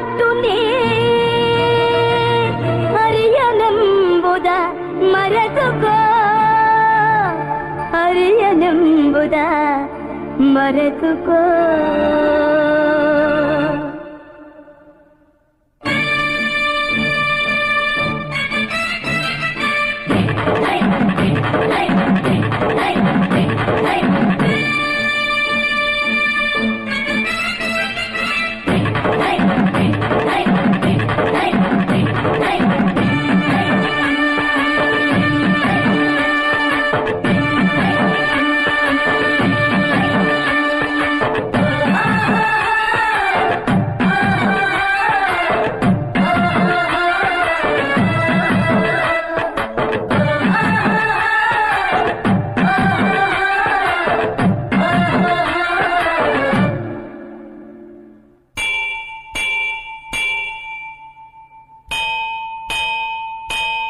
ಬಿಟ್ಟುನೇ ಅರಿಯನೆಂಬುದ ಮರೆತುಕೋ ಅರಿಯನೆಂಬುದ ಮರೆತುಕೋ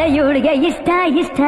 ಭಕ್ತರ ಇವಳಿಗೆ ಇಷ್ಟ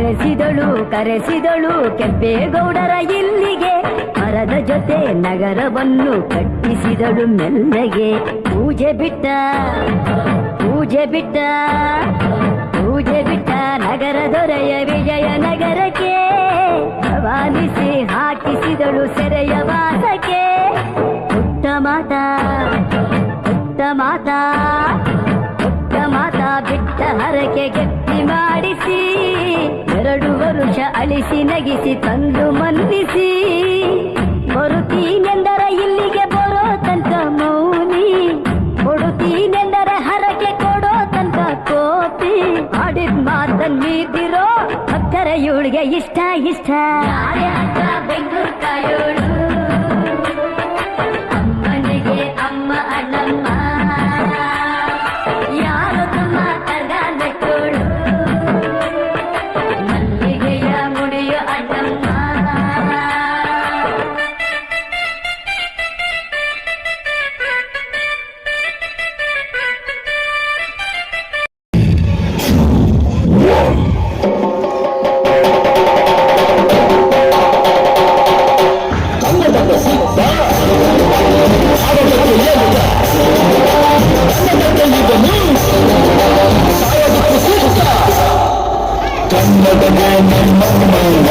ಕರೆಸಿದಳು ಕರೆಸಿದಳು ಕೆಂಪೇಗೌಡರ ಇಲ್ಲಿಗೆ. ಮರದ ಜೊತೆ ನಗರವನ್ನು ಕಟ್ಟಿಸಿದಳು ಮೆಲ್ಲಗೆ. ಪೂಜೆ ಬಿಟ್ಟ ಪೂಜೆ ಬಿಟ್ಟ ಪೂಜೆ ಬಿಟ್ಟ ನಗರ ದೊರೆಯ ವಿಜಯ ನಗರಕ್ಕೆ. ರವಾನಿಸಿ ಹಾಕಿಸಿದಳು ಸೆರೆಯ ವಾಸಕ್ಕೆ. ಪುಟ್ಟ ಮಾತಾ, ಪುಟ್ಟ ಹರಕೆ ಗಟ್ಟಿ ಮಾಡಿಸಿ ಎರಡು ವರುಷ ಅಳಿಸಿ, ನಗಿಸಿ, ತಂದು ಮನ್ನಿಸಿ. ಬರುತ್ತೀನೆಂದರ ಇಲ್ಲಿಗೆ ಬರೋ ತನಕ ಮೌನಿ. ಕೊಡುತ್ತೀನೆಂದರೆ ಹರಕೆ ಕೊಡೋ ತನಕ ಕೋಪಿ ಆಡಿದ ಮಾತನ್ ಮೀದಿರೋ ಭಕ್ತರ ಇವಳಿಗೆ ಇಷ್ಟ ಇಷ್ಟ. Bengaluru Another man, another man,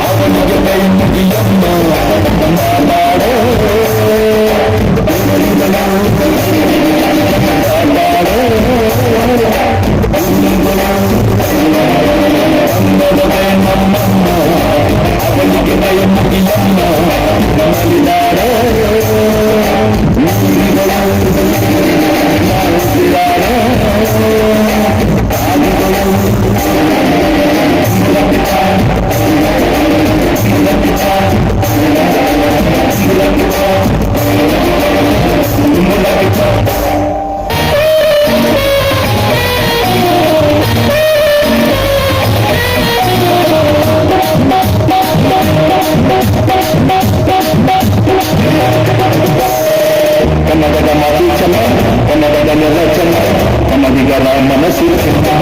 I'm gonna get paid to be young man. Gracias.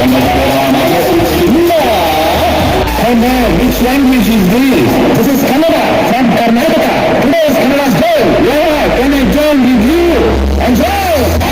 Oh man, which language is this? This is Kannada from Karnataka. Today is Kannada's day. Yeah, can I join with you? Enjoy!